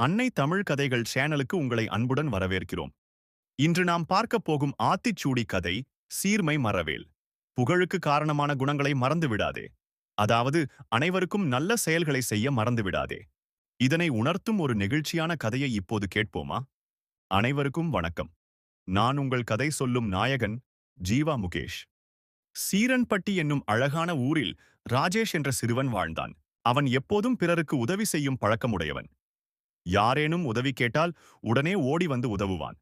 அன்னை தமிழ் கதைகள் சேனலுக்கு உங்களை அன்புடன் வரவேற்கிறோம். இன்று நாம் பார்க்கப் போகும் ஆத்திச்சூடி கதை சீர்மை மறவேல் புகழுக்கு காரணமான குணங்களை மறந்து விடாதே. அதாவது அனைவருக்கும் நல்ல செயல்களை செய்ய மறந்து விடாதே. இதனை உணர்த்தும் ஒரு நெகிழ்ச்சியான கதையை இப்போது கேட்போமா? அனைவருக்கும் வணக்கம். நான் உங்கள் கதை சொல்லும் நாயகன் ஜீவா முகேஷ். சீரன்பட்டி என்னும் அழகான ஊரில் ராஜேஷ் என்ற சிறுவன் வாழ்ந்தான். அவன் எப்போதும் பிறருக்கு உதவி செய்யும் பழக்கமுடையவன். யாரேனும் உதவி கேட்டால் உடனே ஓடி வந்து உதவுவான்.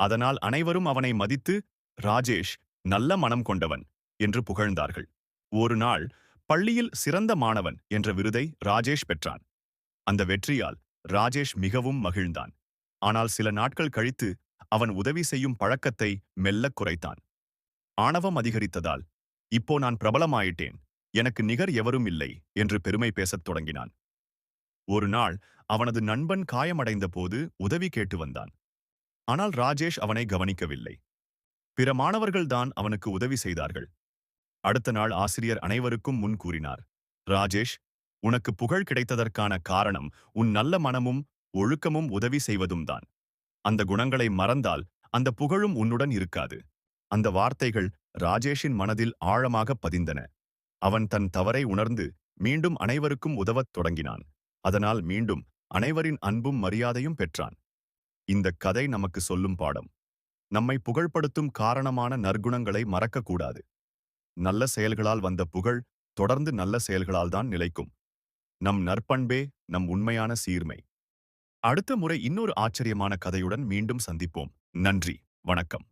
அதனால் அனைவரும் அவனை மதித்து ராஜேஷ் நல்ல மனம் கொண்டவன் என்று புகழ்ந்தார்கள். ஒரு நாள் பள்ளியில் சிறந்த மாணவன் என்ற விருதை ராஜேஷ் பெற்றான். அந்த வெற்றியால் ராஜேஷ் மிகவும் மகிழ்ந்தான். ஆனால் சில நாட்கள் கழித்து அவன் உதவி செய்யும் பழக்கத்தை மெல்லக் குறைத்தான். ஆணவம் அதிகரித்ததால் இப்போ நான் பிரபலமாயிட்டேன். எனக்கு நிகர் எவரும் இல்லை என்று பெருமை பேசத் தொடங்கினான். ஒரு நாள் அவனது நண்பன் காயமடைந்த போது உதவி கேட்டு வந்தான். ஆனால் ராஜேஷ் அவனை கவனிக்கவில்லை. பிற மாணவர்கள்தான் அவனுக்கு உதவி செய்தார்கள். அடுத்த நாள் ஆசிரியர் அனைவருக்கும் முன் கூறினார் ராஜேஷ் உனக்கு புகழ் கிடைத்ததற்கான காரணம் உன் நல்ல மனமும் ஒழுக்கமும் உதவி செய்வதும் தான். அந்த குணங்களை மறந்தால் அந்த புகழும் உன்னுடன் இருக்காது. அந்த வார்த்தைகள் ராஜேஷின் மனதில் ஆழமாக பதிந்தன. அவன் தன் தவறை உணர்ந்து மீண்டும் அனைவருக்கும் உதவத் தொடங்கினான். அதனால் மீண்டும் அனைவரின் அன்பும் மரியாதையும் பெற்றான். இந்த கதை நமக்கு சொல்லும் பாடம். நம்மை புகழ்படுத்தும் காரணமான நற்குணங்களை மறக்கக்கூடாது. நல்ல செயல்களால் வந்த புகழ் தொடர்ந்து நல்ல செயல்களால் தான் நிலைக்கும். நம் நற்பண்பே நம் உண்மையான சீர்மை. அடுத்த முறை இன்னொரு ஆச்சரியமான கதையுடன் மீண்டும் சந்திப்போம். நன்றி. வணக்கம்.